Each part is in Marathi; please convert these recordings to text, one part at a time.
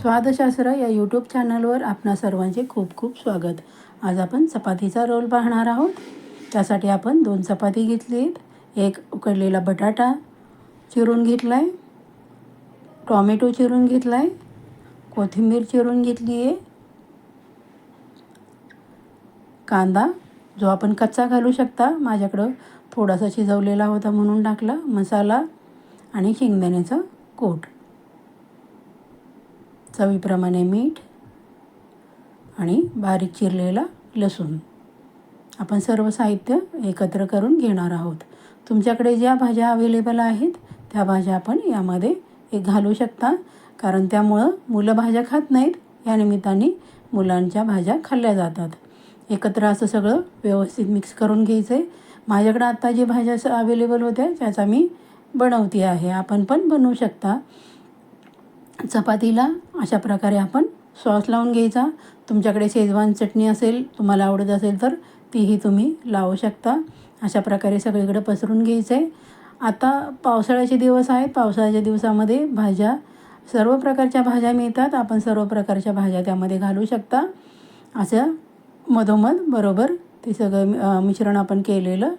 स्वादशास्त्र या यूट्यूब चॅनलवर आपणा सर्वांचे खूप खूप स्वागत. आज आपण चपातीचा रोल पाहणार आहोत. त्यासाठी आपण दोन चपाती घेतलीत. एक उकडलेला बटाटा चिरून घेतला आहे टॉमॅटो चिरून घेतला आहे कोथिंबीर चिरून घेतली आहे कांदा जो आपण कच्चा घालू शकता माझ्याकडं थोडासा शिजवलेला होता म्हणून टाकला मसाला आणि शेंगदाण्याचा कोट. चवीप्रमाणे मीठ आणि बारीक चिरलेला लसूण. आपण सर्व साहित्य एकत्र करून घेणार आहोत. तुमच्याकडे ज्या भाज्या अवेलेबल आहेत त्या भाज्या आपण यामध्ये एक घालू शकता. कारण त्यामुळं मुलं भाज्या खात नाहीत या निमित्ताने मुलांच्या भाज्या खाल्ल्या जातात. एकत्र असं सगळं व्यवस्थित मिक्स करून घ्यायचं आहे माझ्याकडं आत्ता जे भाज्या अवेलेबल होत्या त्याचा मी बनवते आहे. आपण पण बनवू शकता. चपातीला अशा प्रकारे आपण सॉस लावून घ्यायचा. तुमच्याकडे शेजवान चटणी असेल तुम्हाला आवडत असेल तर तीही तुम्ही लावू शकता. अशा प्रकारे सगळीकडे पसरून घ्यायचं. आहे आता पावसाळ्याचे दिवस आहेत. पावसाळ्याच्या दिवसामध्ये भाज्या सर्व प्रकारच्या भाज्या मिळतात. आपण सर्व प्रकारच्या भाज्या त्यामध्ये घालू शकता. असं मधोमध बरोबर ते सगळं मिश्रण आपण केलेलं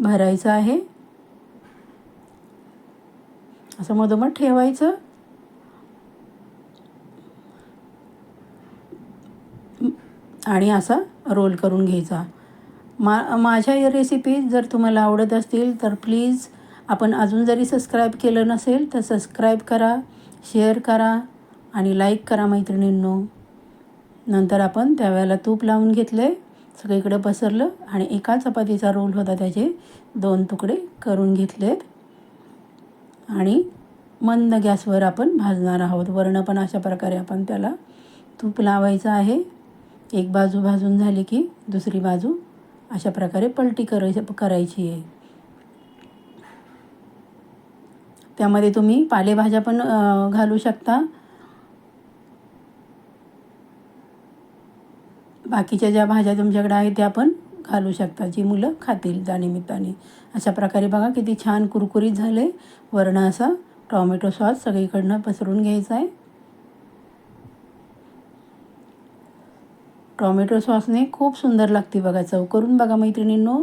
भरायचं आहे. असं मधोमध ठेवायचं. आणि असा रोल करून घ्यायचा. मा माझ्या या रेसिपी जर तुम्हाला आवडत असतील तर प्लीज आपण अजून जरी सबस्क्राईब केलं नसेल तर सबस्क्राईब करा शेअर करा आणि लाईक करा मैत्रिणींनो. नंतर आपण त्यावेळेला तूप लावून घेतले सगळीकडे पसरलं आणि एका चपातीचा रोल होता त्याचे दोन तुकडे करून घेतलेत. आणि मंद गॅसवर आपण भाजणार आहोत. वरणं पण अशा प्रकारे आपण त्याला तूप लावायचं आहे. एक बाजू भाजून झाली की दुसरी बाजू अशा प्रकारे पलटी कराय करायची आहे. त्यामध्ये तुम्ही पालेभाज्या पण घालू शकता. बाकीच्या ज्या भाज्या तुमच्याकडे आहेत त्या पण घालू शकता जी मुलं खातील त्या निमित्ताने. अशा प्रकारे बघा किती छान कुरकुरीत झाले वरण असा टॉमॅटो सॉस सगळीकडनं पसरून घ्यायचा आहे. टॉमॅटो सॉसने खूप सुंदर लागते बघा चव करून बघा मैत्रिणींनो.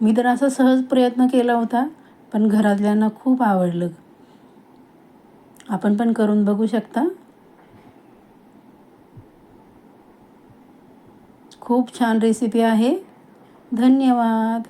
मी तर असा सहज प्रयत्न केला होता पण घरातल्यांना खूप आवडलं. आपण पण करून बघू शकता. खूप छान रेसिपी आहे. धन्यवाद.